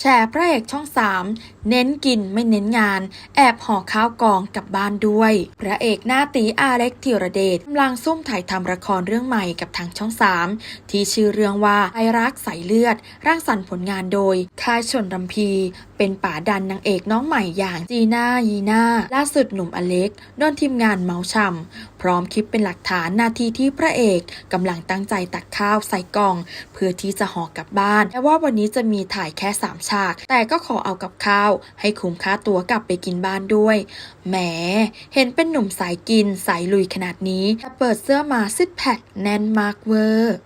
แชร์พระเอกช่อง 3 เน้นกินไม่เน้นงาน แอบห่อข้าวกองกลับบ้านด้วย พระเอกหน้าตีอาเล็กธีรเดชกำลังซุ่มถ่ายทำละครเรื่องใหม่กับทางช่อง 3 ที่ชื่อเรื่องว่าไอรักใสเลือด ร่างสรรค์ผลงานโดยค่ายชนรำพี เป็นป่าดันนางเอกน้องใหม่อย่างจีน่ายีน่าล่าสุดหนุ่มอเล็กโดนทีมงานเมาช่ำพร้อมคลิปเป็นหลักฐานนาทีที่พระเอกกำลังตั้งใจตักข้าวใส่กล่อง เพื่อที่จะห่อกลับบ้านแม้ว่าวันนี้จะมีถ่ายแค่3ฉาก แต่ก็ขอเอากับข้าว ให้คุ้มค่าตัวกลับไปกินบ้านด้วย แหม เห็นเป็นหนุ่มสายกินสายลุยขนาดนี้แต่เปิดเสื้อมาซิดแพคแน่นมากเวอร์